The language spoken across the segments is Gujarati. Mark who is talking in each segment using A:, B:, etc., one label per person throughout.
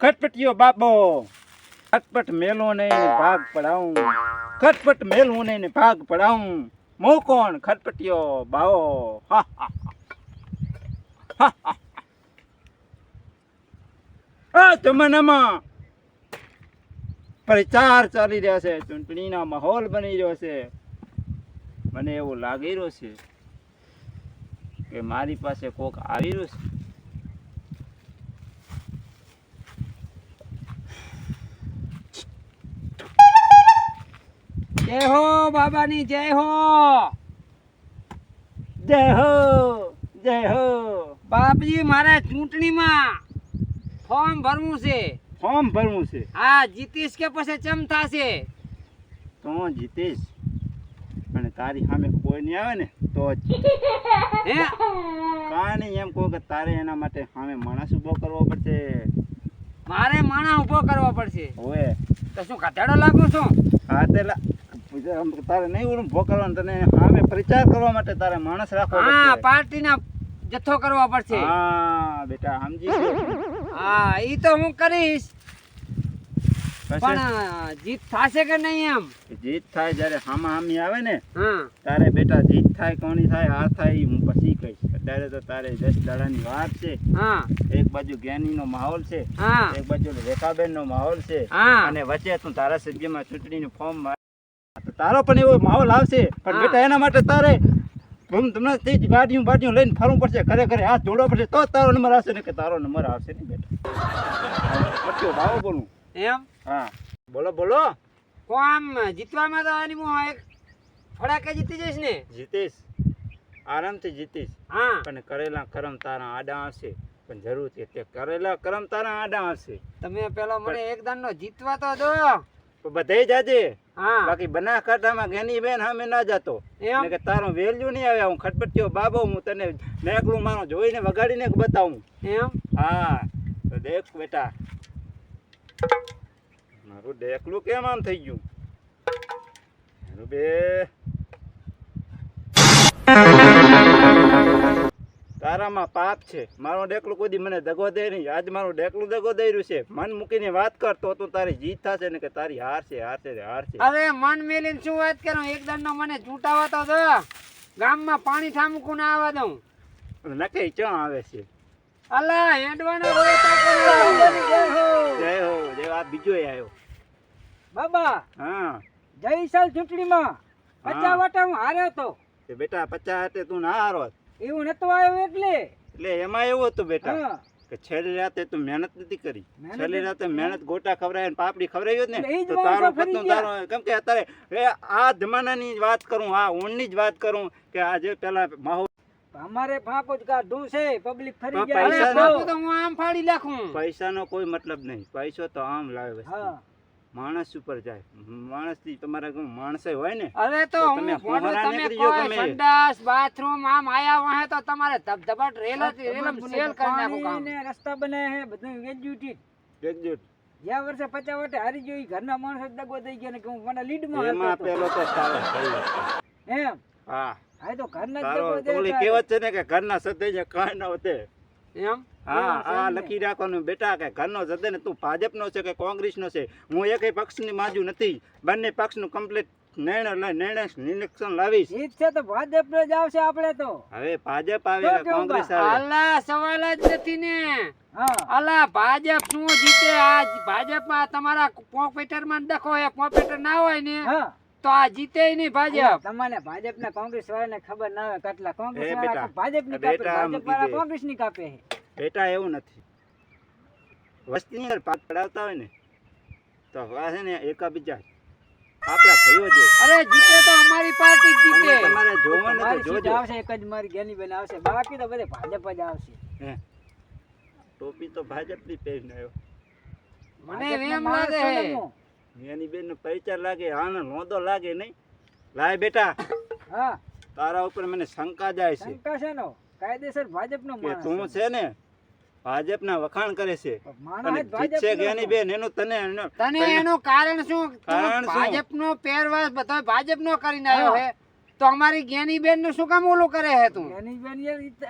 A: ખટપટીયો બાબો. ખટપટ મેલો નહીં ભાગ પડાવું. ખટપટ મેલું નહીં ભાગ પડાવું. મો કોણ? ખટપટીયો બાવો. હા જમાનામાં પ્રચાર ચાલી રહ્યા છે. ચૂંટણીના માહોલ બની રહ્યો છે. મને એવું લાગી રહ્યું છે કે મારી પાસે કોક આવી રહ્યું છે.
B: જય હો બાબાની જય હો.
A: જય હો જય હો.
B: બાપજી મારે ચૂંટણીમાં ફોર્મ ભરવું છે.
A: ફોર્મ ભરવું છે?
B: હા જીતીશ કે પછી ચમ થશે?
A: તો જીતીશ. અને તારી સામે કોઈ નહીં આવે ને તો જ.
B: હે?
A: કાંઈ એમ કહો કે તારે એના માટે સામે માણસ ઊભો કરવો પડશે.
B: મારે માણસ ઊભો કરવો પડશે.
A: હવે
B: તો શું ગધેડો લાગુ છું?
A: હા તારે નહીં ઊભો કરવાનો તને સામે પ્રચાર કરવા માટે તારે માણસ રાખવો
B: હા પાર્ટીના જથ્થો કરવો પડશે.
A: હા બેટા સમજી
B: હા ઈ તો હું કરીશ. પણ જીત થાશે કે નહીં એમ
A: જીત થાય જ્યારે હામા હામી આવે ને તારે બેટા જીત થાય કોની થાય હાર થાય હું પછી કહીશ. અત્યારે તો તારે દસ દાડાની વાત છે. એક બાજુ જ્ઞાની નો માહોલ છે એક બાજુ રેખાબેનનો માહોલ છે અને વચ્ચે તું ધારાસભ્યમાં ચૂંટણીનું ફોર્મ તો તારો પણ એવો માહોલ આવશે. પણ બેટા એના માટે તારે હું તમને તે જ ગાડીઓ બાડીઓ લઈને ફરવું પડશે. ઘરે ઘરે હાથ જોડવો પડશે. તો તારો નંબર આવશે. ને કે તારો નંબર આવશે ને બેટા. ભાવો બોલું.
B: એમ?
A: હા. બોલો બોલો.
B: કોમ જીતવામાં તો આની હું એક ફડાકે જીતી જઈશ ને?
A: જીતીશ. આરામથી જીતીશ.
B: હા.
A: પણ કરેલા કરમ તારા આડા આવશે પણ જરૂર છે તે કરેલા કરમ તારા આડા આવશે
B: તમે પેલા મને એક દાનનો જીતવા તો દો.
A: બધે જાજે.
B: હા.
A: બાકી બનાસકાંઠામાં ઘેની બેન સામે ના જતો.
B: એમ?
A: કે તારો વેલ્યુ નહીં આવે હું ખટપટ્યો બાબો હું તને નેકલું મારો જોઈને વગાડીને બતાવું.
B: એમ?
A: હા તો દેખ બેટા. મારું ડેકલું કેમ આમ થઈ ગયું? બે. તારામાં પાપ છે. મારો ડેકલું કોઈ દી મને દગો દે નહીં. આજ મારું ડેકલું દગો દઈ રહ્યું છે. મન મૂકીને વાત કર તો તું તારી જીત થશે ને કે તારી હાર છે હાર છે હાર છે.
B: અરે મન મેલીને શું વાત કરું? એક દાનનો મને ચૂંટાવા તો દો. ગામમાં પાણી ઠામકું ના આવવા દઉં.
A: નક્કી ચો આવે છે.
B: અલા હેડવાનો રોય તાકો
A: જય હો જય આ બીજો આવ્યો
B: બાબા
A: હા.
B: જય સાલ ચૂંટણીમાં
A: પચાસ
B: વાટા હું હાર્યો તો.
A: બેટા પચાસ હાથે તું ના હારો
B: એવું નતો આવ્યો એટલે.
A: એટલે એમાં એવું હતું બેટા કે છેલ્લી રાતે તું મહેનત નથી કરી. છેલ્લી રાતે મહેનત ગોટા ખવરાય ને પાપડી
B: ખવરાયો
A: ને તો તારો પતનો તારો કેમ કે અત્યારે આ જમાનાની જ વાત કરું આ ઊંડની જ વાત કરું કે આજે પેલા માહોલ
C: અમારે ફાંકો જ કાઢું છે પબ્લિક ફરી ગયા.
A: પૈસા
B: તો હું આમ ફાડી નાખું.
A: પૈસાનો કોઈ મતલબ નહીં. પૈસો તો આમ લાવે
C: હા.
A: માણસ ઉપર જાય. માણસથી તમારા ગામ માણસે હોય ને
B: અરે તો
A: તમે
B: ફોડું તમે કોઈ સંડાસ બાથરૂમ આમ આયા વાહે તો તમારે ધબધબાટ રેલ જ- રેલમ રેલ કરી નાખો કામ.
C: ને રસ્તા બને હે બધું વેચ્યું
A: એકજૂટ
C: જ્યાં વર્ષે પચાસ વાટે હારી ગયો ઈ ઘરના માણસો દગો થઈ ગયા ને કે હું મને લીડમાં
A: એમાં પેલો તો સારો
C: એમ?
A: હા.
C: હા તો ઘરના દગો
A: થઈ
C: દેતા
A: કહેવત છે ને કે ઘરના સદે કાંઈ ન હોતે
B: એમ?
A: હા આ લખી રાખવાનું. બેટા કે ઘરનો જદે ને તું ભાજપનો છે કે કોંગ્રેસનો છે? હું એકેય પક્ષની માજુ નથી. બંને પક્ષનું કમ્પ્લીટ નિર્ણય નિર્ણય નિરીક્ષણ લાવીશ.
C: જીત છે તો ભાજપ જ આવશે આપણે તો.
A: હવે ભાજપ આવે કે કોંગ્રેસ? આવે.
B: આલા સવાલ જ નથી ને. અલા ભાજપ શું જીતે આ ભાજપમાં તમારા પોપેટરમાં દેખો હે કોમ્પ્યુટર ના હોય ને.
C: હા.
B: તો આ જીતે નહીં ભાજપ.
C: તમને ભાજપ ને કોંગ્રેસ વાળાને ખબર ના હોય કેટલા કોંગ્રેસ વાળા
A: ભાજપની
C: કાપે ભાજપ વાળા કોંગ્રેસની કાપે
A: બેટા એવું નથી. વસ્તીની અંદર પાક પડાવતા હોય ને તો છે ને એકાબીજા આપણા ભાઈઓ છે
B: અરે જીતે તો અમારી પાર્ટી જીતે.
A: તમારે જોવાનું તો જોજો.
C: આવશે એક જ મારી ગેની બેન આવશે. બાકી તો બધે ભાજપ જ આવશે.
A: ટોપી તો ભાજપની પહેરીને આવ્યો.
B: મને એમ લાગે
C: છે ને.
A: એની બેન પૈચર લાગે આનો નોંધો લાગે નહીં. લાય બેટા.
C: હા.
A: તારા ઉપર મને શંકા જાય છે.
C: શંકા છે નો કાયદેસર ભાજપ નો
A: કે તું છે. ને ભાજપના વખાણ કરે છે.
C: માણસ
A: જીતશે કે બેન? એનું તને
B: તને એનું કારણ શું?
A: કારણ?
B: ભાજપનો પહેરવાશ બધો ભાજપનો કરીને આવ્યો
C: હા.
B: તો અમારી જ્ઞાની બેનનું શું કામ ઓલું કરે હે તું?
C: ગેની બેન તો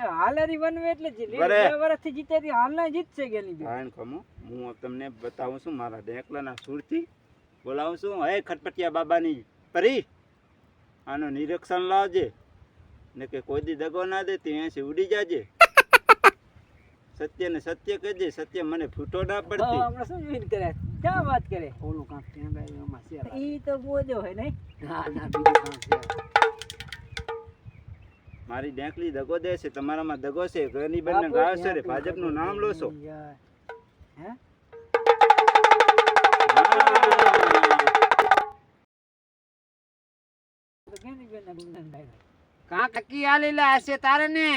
C: વનવે એટલે વર્ષથી જીતે હાલ ના જીતશે ગેની બેન.
A: હું તમને બતાવું છું મારા ડેકલાના સુરથી. બોલાવું છું. હે ખટપટિયા બાબાની. પરી આનું નિરીક્ષણ લાવજે. ને કે કોઈ દી દગો ના દે તે અહીંયાથી ઉડી જાજે. સત્ય ને સત્ય કહેજે સત્ય મને ફૂટો ના પડતી.
C: હમણાં શું જોઈને કરે? ક્યાં વાત કરે?
B: ઓલું કાંક ત્યાં ગાય એમાં છે
C: ઈ તો બોજો હોય નહીં?
B: ના ના બીજું કાંક છે
A: મારી ડેકલી દગો દે છે તમારામાં દગો છે. ઘરની બંને ગાવ છે રે ભાજપનું નામ લો છો
C: હે. બેનના ગુંદન ભાઈ
B: કાંક હશે તારે ને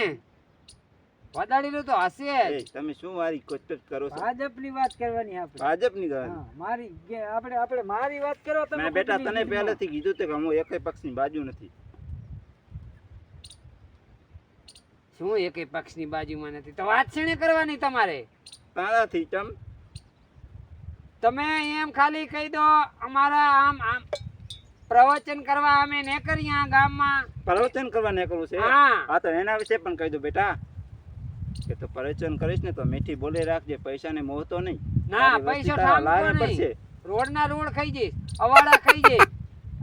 B: વદાડેલું તો હશે
A: તમે શું મારી કોચટ કરો છો?
C: ભાજપની વાત કરવાની આપણે.
A: ભાજપની ગાવ
C: મારી આપણે આપણે મારી વાત કરો તમે
A: મેં બેટા તને પહેલેથી કીધું તે કે હું એકેય પક્ષની બાજુ નથી.
B: શું એકે પક્ષની બાજુમાં નથી? તો વાત શેને કરવાની તમારે?
A: તારાથી તમ
B: તમે એમ ખાલી કહી દો અમારા આમ આમ પ્રવચન કરવા અમે ને કરીએ આ ગામમાં.
A: પ્રવચન કરવા નીકળવું છે?
B: હા.
A: તો એના વિશે પણ કહી દો બેટા. કે તો પ્રવચન કરીશ ને તો મીઠી બોલે રાખજે પૈસાને મોહતો નહીં.
B: ના પૈસા
A: પૈસો
B: નહીં.
A: પડશે.
B: રોડના રોડ ખાઈ જઈશ અવાડા ખાઈ જઈશ.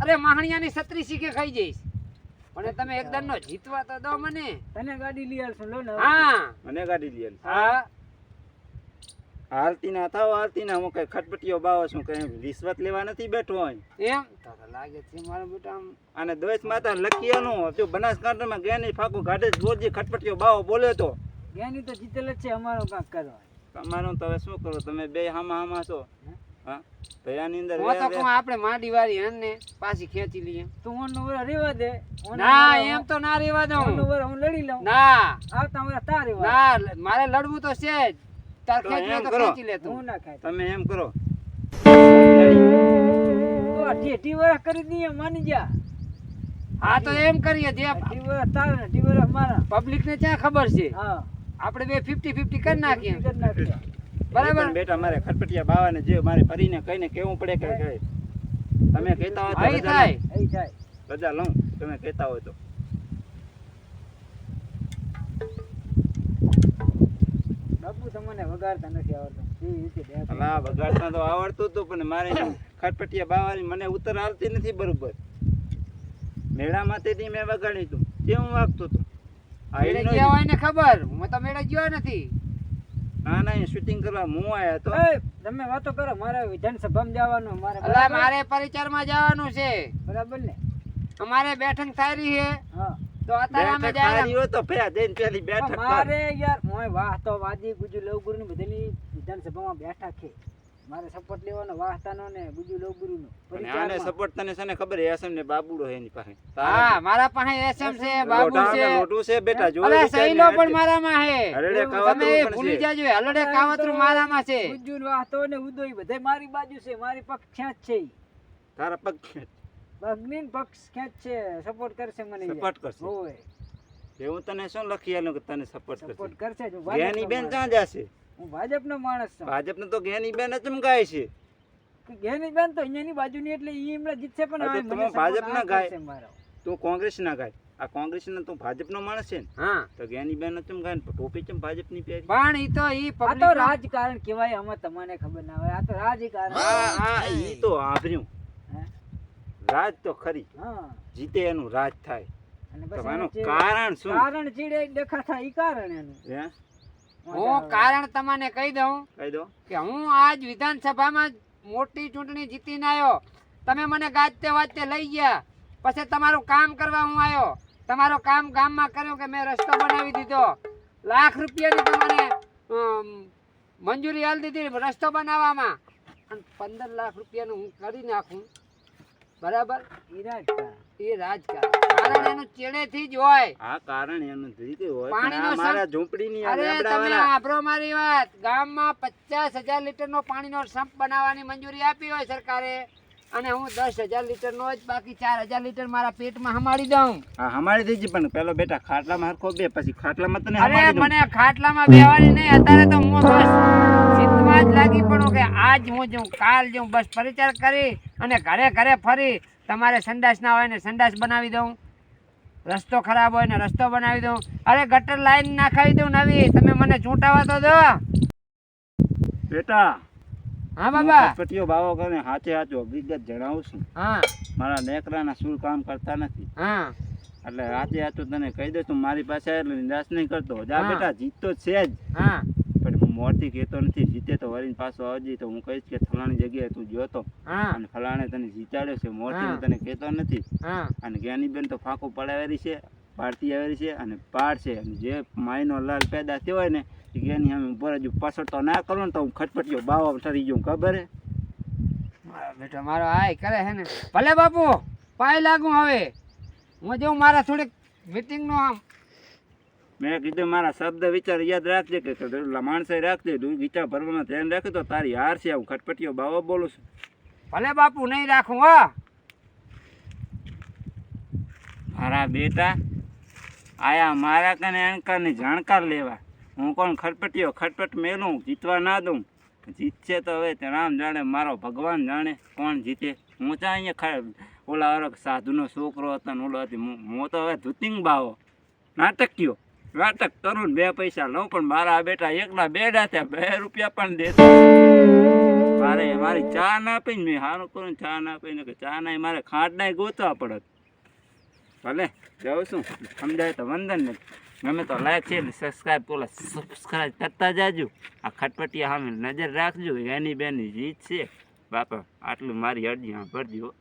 B: અરે માહણિયા ની છત્રી શીખે ખાઈ જઈશ. પણ તમે એકદમ નો જીતવા તો દો મને.
C: તને ગાડી લઈ આવશું લો ને
B: હા.
A: મને ગાડી દે
B: હા.
A: હાલતી ના થાવ હાલતી ના હું કઈ ખટપટીઓ બાવો છું કઈ રિશ્વત લેવા નથી બેઠો હોય.
B: એમ? લાગે છે મારો બેટા
A: અને દ્વેષ માતા લખીયાનું જો બનાસકાંઠામાં ગયા નહીં ફાકું ગાડે જ ખટપટીઓ બાવો બોલે તો.
C: જ્ઞાની તો જીતેલ જ છે અમારો કાંક કરો
A: તમારું તો હવે શું કરો તમે બે હામા હામા છો? હા? ભયાની અંદર
B: હું તો કહું આપણે માડી વાળી હન ને પાછી ખેંચી લઈએ.
C: તું હું વર રેવા દે.
B: ના એમ તો ના રેવા દઉં.
C: વર હું લડી લઉં.
B: ના.
C: આવતા વર તાર રેવા
B: ના મારે લડવું તો છે જ. તાર
A: તો
B: તો ખેંચી લે તું.
C: હું ના ખાય.
A: તમે એમ કરો.
C: તો વર કરી દઈએ માની જા
B: હા તો એમ કરીએ જે
C: ને મારા.
B: પબ્લિક ને ક્યાં ખબર છે?
C: હા.
B: આપણે બે ફિફ્ટી ફિફ્ટી કરી નાખીએ.
C: કરી નાખીએ.
B: બરાબર?
A: બેટા મારે ખટપટિયા બાવાને જે મારે ફરીને કહીને કેવું પડે કે તમે કહેતા હોય તો
B: થાય.
C: થાય.
A: રજા લઉં તમે કહેતા હોય તો.
C: બાપુ તમને વગાડતા નથી આવડતું. એવી રીતે બે
A: હવે આ વગાડતા તો આવડતું હતું પણ મારે ખટપટિયા બાવાની મને ઉત્તર આવતી નથી બરોબર. મેળામાં તેથી મેં વગાડી હતું કેવું વાગતું હતું. આ
B: મેળે ગયા હોય ને ખબર હું તો મેળે ગયો નથી.
A: ના ના શૂટિંગ કરવા હું આયા તો
C: તમે વાતો કરો મારે વિધાનસભામાં જવાનું મારે
B: અલા? મારે પરિચરમાં જવાનું છે.
C: બરાબર ને?
B: અમારે બેઠક થાય રહી છે તો અત્યારે અમે જાય
A: તો ફેર જઈને પેલી બેઠક
C: મારે યાર મોય વાહ તો વાજી ગુજુ લવગુરુ ની બધાની વિધાનસભામાં બેઠા છે. મારે સપોર્ટ લેવાનો વાહતાનો ને ગુજુ લવગુરુ નો
A: અને આને સપોર્ટ તને છે ને ખબર? એસએમ ને બાબુડો હે એની પાસે.
B: હા મારા પાસે એસએમ છે બાબુ છે.
A: મોટું છે બેટા જો
B: અરે
A: વિચારીને
B: પણ. મારામાં છે.
A: હરડે કાવતરું
B: તમે
A: પણ
B: ભૂલી
A: છે.
B: જાજો હલડે કાવતરું મારામાં છે.
C: ગુજુ વાહતો ને ઉદોય બધે મારી બાજુ છે મારી પક્ષ ખેંચ છે.
A: તારા પક્ષ ખેંચ
C: અગ્નિન પક્ષ ખેંચ છે સપોર્ટ કરશે મને
A: સપોર્ટ કરશે. એવું તને શું લખી આલું કે તને સપોર્ટ
C: સપોર્ટ
A: કરશે?
C: કરશે જો.
A: જ્ઞાની બેન ક્યાં જશે?
C: હું ભાજપનો માણસ છું.
A: ભાજપને તો જ્ઞાની બેન ચમકાય છે.
C: જ્ઞાની બેન તો અહીંયાની બાજુની એટલે ઈ એમણે જીતશે પણ આ
A: તમે ભાજપના ગાય.
C: કરશે.
A: તું કોંગ્રેસ ના ગાય. આ કોંગ્રેસ ના તું ભાજપનો માણસ છે ને.
B: હા.
A: તો જ્ઞાની બેન ચમકાય ને. ટોપી ચમ ભાજપની પહેરી?
B: પણ ઈ તો ઈ
C: આ તો રાજકારણ કહેવાય આમાં તમને ખબર ના હોય. આ તો રાજકારણ.
A: હા હા ઈ તો આભર્યું.
C: હે?
A: રાજ તો ખરી.
C: હા.
A: જીતે એનું રાજ થાય. તો એનું
C: એનું
A: કારણ શું?
C: કારણ ચીડે દેખા ઈ કારણ એનું.
A: હું?
B: કારણ તમને કહી દઉં
A: કહી દો.
B: કે હું આજ વિધાનસભામાં મોટી ચૂંટણી જીતીને આવ્યો. તમે મને ગાજતે વાજતે લઈ ગયા. પછી તમારું કામ કરવા હું આવ્યો. તમારો કામ ગામમાં કર્યો કે મેં રસ્તો બનાવી દીધો. લાખ રૂપિયાની તમને મંજૂરી હાલ દીધી રસ્તો બનાવવામાં. અને પંદર લાખ રૂપિયાનું હું કરી નાખું. બરાબર? એ રાજકારણ. કારણ એનું ચેડેથી જ હોય.
A: આ કારણ એનું રીતે હોય પણ
B: પાણીનો
A: મારા ઝૂંપડીની
B: અરે તમે
A: લેમડાવાળા
B: મારી વાત. ગામમાં પચાસ હજાર લીટરનો પાણીનો સંપ બનાવવાની મંજૂરી આપી હોય સરકારે. અને હું દસ હજાર લીટરનો જ બાકી ચાર હજાર લીટર મારા પેટમાં હમાડી દઉં.
A: હા હમાડી દેજે પણ પેલો બેટા ખાટલામાં હરખો બે પછી ખાટલામાં તને
B: અરે મને ખાટલામાં બેવાની નહીં. અત્યારે તો હું બસ જીતમાં જ લાગી પડું કે આજ હું જઉં કાલ જઉં બસ પરિચાર કરી અને ઘરે ઘરે ફરી તમારે સંડાસ ના હોય ને સંડાસ બનાવી દઉં. રસ્તો ખરાબ હોય ને રસ્તો બનાવી દઉં. અરે ગટર લાઈન નાખાવી દઉં નવી. તમે મને ચૂંટાવા તો દો.
A: બેટા
B: હા બાબા.
A: પટીઓ બાવો કરીને હાચે હાચો વિગત જણાવું છું.
B: હા.
A: મારા નેકરાના શું કામ કરતા નથી.
B: હા.
A: એટલે હાચે હાચું તને કહી દઉં તું મારી પાસે એટલે નિરાશ નહીં કરતો. જા. બેટા જીત તો છે જ.
B: હું.
A: મોરથી કહેતો નથી જીતે તો વળીને પાછો આવજે તો હું કહીશ કે ફલાણી જગ્યાએ તું ગયો તો. અને ફલાણે તને જીતાડ્યો છે મોરથી તને કહેતો નથી. અને જ્ઞાનીબેન તો ફાંકો પડાવેલી છે પાડતી આવેલી છે અને પાડશે અને જે માયનો લાલ પેદા થયો હોય ને જ્ઞાની અમે ઉપર હજુ પાછળ તો ના કરો ને તો હું ખટપટ્યો બાવા ઠરી ગયો ખબર હે?
B: બેટો મારો આય કરે હે ને. ભલે બાપુ પાય લાગુ હવે. હું જેવું મારા થોડીક મીટિંગનો આમ.
A: મેં કીધું મારા શબ્દ વિચાર યાદ રાખજે કે માણસે રાખજે. તું ગીતા ભરવામાં ધ્યાન રાખે તો તારી હાર છે. હું ખટપટીઓ બાવા બોલું છું.
B: ભલે બાપુ નહીં રાખું હો.
A: મારા બેટા આયા મારા કને અણકારની જાણકાર લેવા. હું કોણ? ખટપટીયો ખટપટ મેલું જીતવા ના દઉં. જીતશે તો હવે રામ જાણે મારો ભગવાન જાણે કોણ જીતે. હું ચા અહીંયા ઓલા સાધુનો છોકરો હતો ને ઓલો હતી. હું તો હવે ધૂતિંગ બાવો. નાટક કયો નાટક કરું બે પૈસા લઉં, પણ મારા બેટા એકલા બેડા થયા, બે રૂપિયા પણ દેતા મારે મારી ચા ના આપીને મેં સારું કરું ચા ના આપીને કે ચા ના મારે ખાંડ નાય ગોતવા પડત ભલે, જાઉં છું. સમજાય તો વંદન ને ગમે તો લાઈક છે સબસ્ક્રાઈબ તો સબસ્ક્રાઈબ કરતા જાજો. આ ખટપટિયા સામે નજર રાખજો. એની બેની જીત છે. બાપા, આટલું મારી અરજી ભરજો